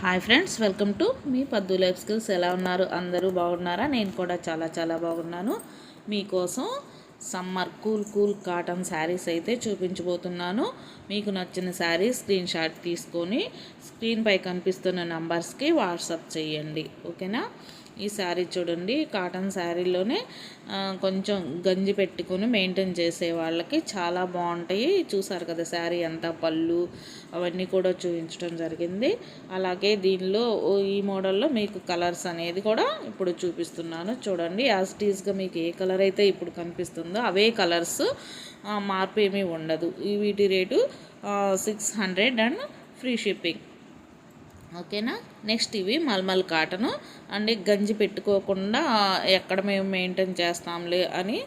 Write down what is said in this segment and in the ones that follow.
Hi friends welcome to మీ Paddu life skills. ఎలా ఉన్నారు? అందరూ బాగున్నారా? నేను కూడా చాలా చాలా బాగున్నాను. మీకోసం summer cool cool cotton saris అయితే చూపించబోతున్నాను. మీకు నచ్చిన శారీ స్క్రీన్ షాట్ తీసుకొని స్క్రీన్పై కనిపిస్తున్న నంబర్స్కి వాట్సాప్ చేయండి. ఓకేనా? ఈ శారీ చూడండి కాటన్ శారీలోనే కొంచెం గంజి పెట్టుకొని మెయింటైన్ చేసే వాళ్ళకి చాలా బాగుంటాయి. చూసారు కదా శారీ అంతా పళ్ళు అవన్నీ కూడా చూపించడం జరిగింది. అలాగే దీనిలో ఈ మోడల్లో మీకు కలర్స్ అనేది కూడా ఇప్పుడు చూపిస్తున్నాను. చూడండి యాజ్ టీజ్గా మీకు ఏ కలర్ అయితే ఇప్పుడు కనిపిస్తుందో అవే కలర్స్ మార్పు ఏమీ ఉండదు. ఈ వీటి rate six hundred and free shipping ఓకేనా? నెక్స్ట్ ఇవి మల్మల్ కాటను. అండ్ గంజి పెట్టుకోకుండా ఎక్కడ మేము మెయింటైన్ చేస్తాంలే అని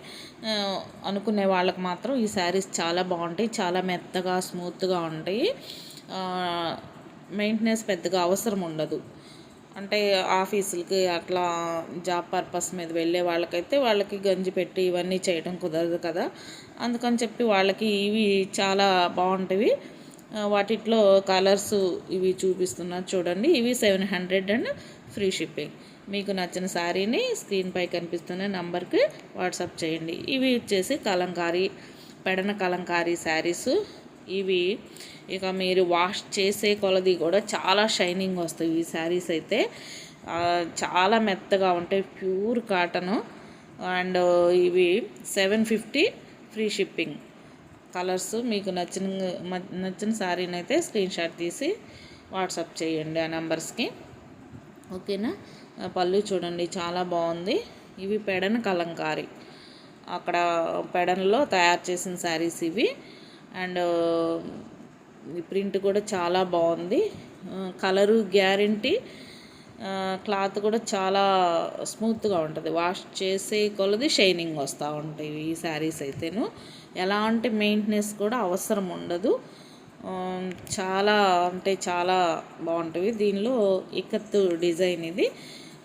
అనుకునే వాళ్ళకి మాత్రం ఈ శారీస్ చాలా బాగుంటాయి. చాలా మెత్తగా స్మూత్గా ఉంటాయి. మెయింటెనెన్స్ పెద్దగా అవసరం ఉండదు. అంటే ఆఫీసులకి అట్లా జాబ్ పర్పస్ మీద వెళ్ళే వాళ్ళకైతే వాళ్ళకి గంజి పెట్టి ఇవన్నీ చేయడం కుదరదు కదా. అందుకని చెప్పి వాళ్ళకి ఇవి చాలా బాగుంటాయి వాటిట్లో కలర్స్ ఇవి చూపిస్తున్నారు చూడండి. ఇవి seven hundred and free shipping మీకు నచ్చిన శారీని స్క్రీన్పై కనిపిస్తున్న నంబర్కి వాట్సాప్ చేయండి. ఇవి వచ్చేసి కలంకారీ పెడన కలంకారీ శారీస్ ఇవి ఇక మీరు వాష్ చేసే కొలది కూడా చాలా షైనింగ్ వస్తాయి ఈ శారీస్ అయితే. చాలా మెత్తగా ఉంటాయి ప్యూర్ కాటను అండ్ ఇవి seven fifty free shipping colours మీకు నచ్చిన నచ్చిన శారీని అయితే స్క్రీన్షాట్ తీసి వాట్సాప్ చేయండి ఆ నెంబర్స్కి. ఓకేనా? పళ్ళు చూడండి చాలా బాగుంది. ఇవి పెడన కలంకారి. అక్కడ పెడన్లో తయారు చేసిన శారీస్ ఇవి. అండ్ ప్రింట్ కూడా చాలా బాగుంది. కలరు గ్యారంటీ క్లాత్ కూడా చాలా స్మూత్గా ఉంటుంది. వాష్ చేసే కొలది షైనింగ్ వస్తూ ఉంటాయి ఈ శారీస్ అయితేను. ఎలాంటి మెయింటెనెన్స్ కూడా అవసరం ఉండదు. చాలా అంటే చాలా బాగుంటుంది. దీనిలో ఇకత్తు డిజైన్ ఇది.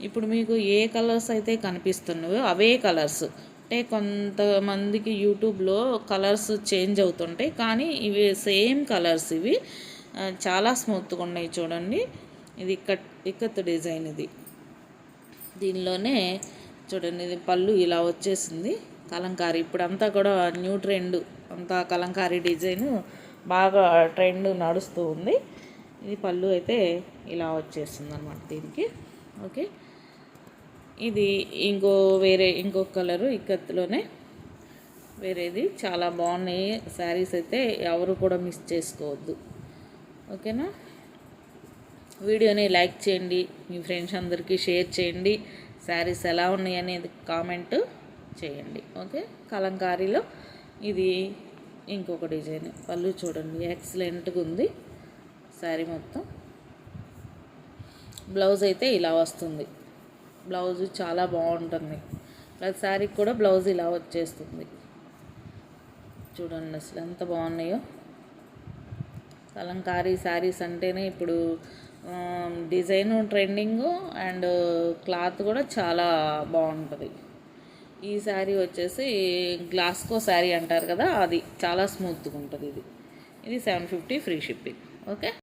ఇప్పుడు మీకు ఏ కలర్స్ అయితే కనిపిస్తున్నాయో అవే కలర్స్. అంటే కొంతమందికి యూట్యూబ్లో కలర్స్ చేంజ్ అవుతుంటాయి. కానీ ఇవి సేమ్ కలర్స్ ఇవి. చాలా స్మూత్గా ఉన్నాయి చూడండి. ఇది కట్ ఇక్కత్ డిజైన్ ఇది. దీనిలోనే చూడండి ఇది పళ్ళు ఇలా వచ్చేసింది. కలంకారీ ఇప్పుడు అంతా కూడా న్యూ ట్రెండ్. అంతా కలంకారీ డిజైన్ బాగా ట్రెండ్ నడుస్తూ ఉంది. ఇది పళ్ళు అయితే ఇలా వచ్చేస్తుంది అనమాట దీనికి. ఓకే. ఇది ఇంకో వేరే ఇంకొక కలరు ఇక్కత్తులోనే వేరేది చాలా బాగున్నాయి. శారీస్ అయితే ఎవరు కూడా మిస్ చేసుకోవద్దు. ఓకేనా? వీడియోని లైక్ చేయండి మీ ఫ్రెండ్స్ అందరికీ షేర్ చేయండి శారీస్ ఎలా ఉన్నాయి అనేది కామెంట్ చేయండి ఓకే? కలంకారీలో ఇది ఇంకొక డిజైన్. పళ్ళు చూడండి ఎక్సలెంట్గా ఉంది శారీ మొత్తం. బ్లౌజ్ అయితే ఇలా వస్తుంది. బ్లౌజ్ చాలా బాగుంటుంది. ప్రతి శారీకి కూడా బ్లౌజ్ ఇలా వచ్చేస్తుంది. చూడండి అసలు ఎంత బాగున్నాయో. కలంకారీ శారీస్ అంటేనే ఇప్పుడు డిజైన్ ట్రెండింగ్ అండ్ క్లాత్ కూడా చాలా బాగుంటుంది. ఈ శారీ వచ్చేసి గ్లాస్కో శారీ అంటారు కదా అది చాలా స్మూత్గా ఉంటుంది ఇది. ఇది seven fifty free shipping okay